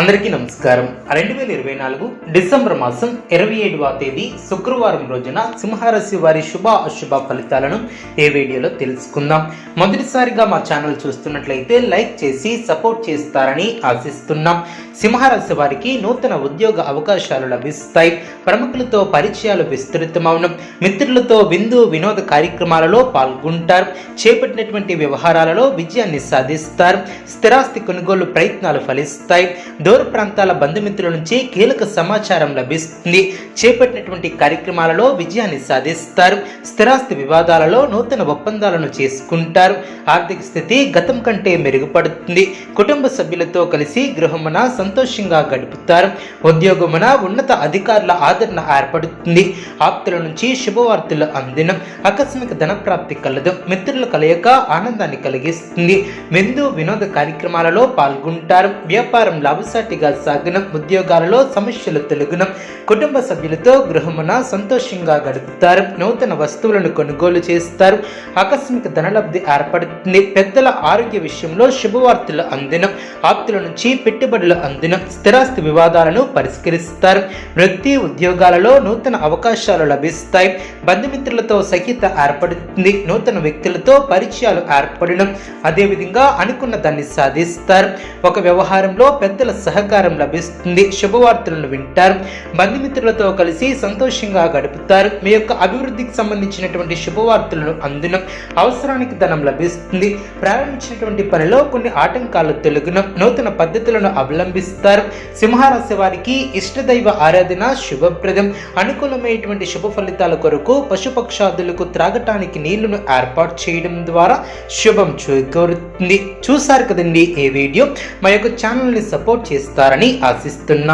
అందరికీ నమస్కారం. రెండు వేల ఇరవై నాలుగు డిసెంబర్ మాసం ఇరవై ఏడవ తేదీ శుక్రవారం రోజున సింహరాశి వారి శుభ అశుభ ఫలితాలను ఏ వీడియోలో తెలుసుకుందాం. మొదటిసారిగా మా ఛానల్ చూస్తున్నట్లయితే లైక్ చేసి సపోర్ట్ చేస్తారని ఆశిస్తున్నాం. సింహరాశి వారికి నూతన ఉద్యోగ అవకాశాలు లభిస్తాయి. ప్రముఖులతో పరిచయాలు విస్తృతమవనం. మిత్రులతో విందు వినోద కార్యక్రమాలలో పాల్గొంటారు. చేపట్టినటువంటి వ్యవహారాలలో విజయాన్ని సాధిస్తారు. స్థిరాస్తి కొనుగోలు ప్రయత్నాలు ఫలిస్తాయి. దూర ప్రాంతాల బంధుమిత్రుల నుంచి కీలక సమాచారం లభిస్తుంది. చేపట్టినటువంటి కార్యక్రమాలలో విజయాన్ని సాధిస్తారు. స్థిరాస్తి వివాదాలలో నూతన ఒప్పందాలను చేసుకుంటారు. ఆర్థిక స్థితి గతం కంటే మెరుగుపడుతుంది. కుటుంబ సభ్యులతో కలిసి గృహమున సంతోషంగా గడుపుతారు. ఉద్యోగమున ఉన్నత అధికారుల ఆదరణ ఏర్పడుతుంది. ఆప్తుల నుంచి శుభవార్తలు అందినం. ఆకస్మిక ధన ప్రాప్తి కలదు. మిత్రుల కలయిక ఆనందాన్ని కలిగిస్తుంది. విందు వినోద కార్యక్రమాలలో పాల్గొంటారు. వ్యాపారం లాభసాటిగా సాగనం. ఉద్యోగాలలో సమస్యలు తొలగునం. కుటుంబ సభ్యులతో గృహమున సంతోషంగా గడుపుతారు. నూతన వస్తువులను కొనుగోలు చేస్తారు. ఆకస్మిక ధనలబ్ధి ఏర్పడుతుంది. పెద్దల ఆరోగ్య విషయంలో శుభవార్తలు అందినం. ఆప్తుల నుంచి పెట్టుబడులు అందినం. స్థిరాస్తి వివాదాలను పరిష్కరిస్తారు. వృత్తి ఉద్యోగాలలో నూతన అవకాశాలు లభిస్తాయి. బంధుమిత్రులతో సహిత ఏర్పడుతుంది. నూతన వ్యక్తులతో పరిచయాలు ఏర్పడడం అదేవిధంగా అనుకున్న దాన్ని సాధిస్తారు. ఒక వ్యవహారంలో పెద్దల సహకారం లభిస్తుంది. శుభవార్తలను వింటారు. బంధుమిత్రులతో కలిసి సంతోషంగా గడుపుతారు. మీ యొక్క అభివృద్ధికి సంబంధించినటువంటి శుభవార్తలను అందునం. అవసరానికి ధనం లభిస్తుంది. ప్రారంభించినటువంటి పనిలో కొన్ని ఆటంకాలు తొలగిన. నూతన పద్ధతులను అవలంబిస్తారు. సింహరాశి వారికి ఇష్టదైవ ఆరాధన శుభప్రదం. అనుకూలమైనటువంటి శుభ ఫలితాల కొరకు పశుపక్షాదులకు త్రాగటానికి నీళ్ళను ఏర్పాటు చేయడం ద్వారా శుభం చేకూరుతుంది. చూశారు కదండి ఈ వీడియో. మా యొక్క ఛానల్ని సపోర్ట్ చేస్తారని ఆశిస్తున్నా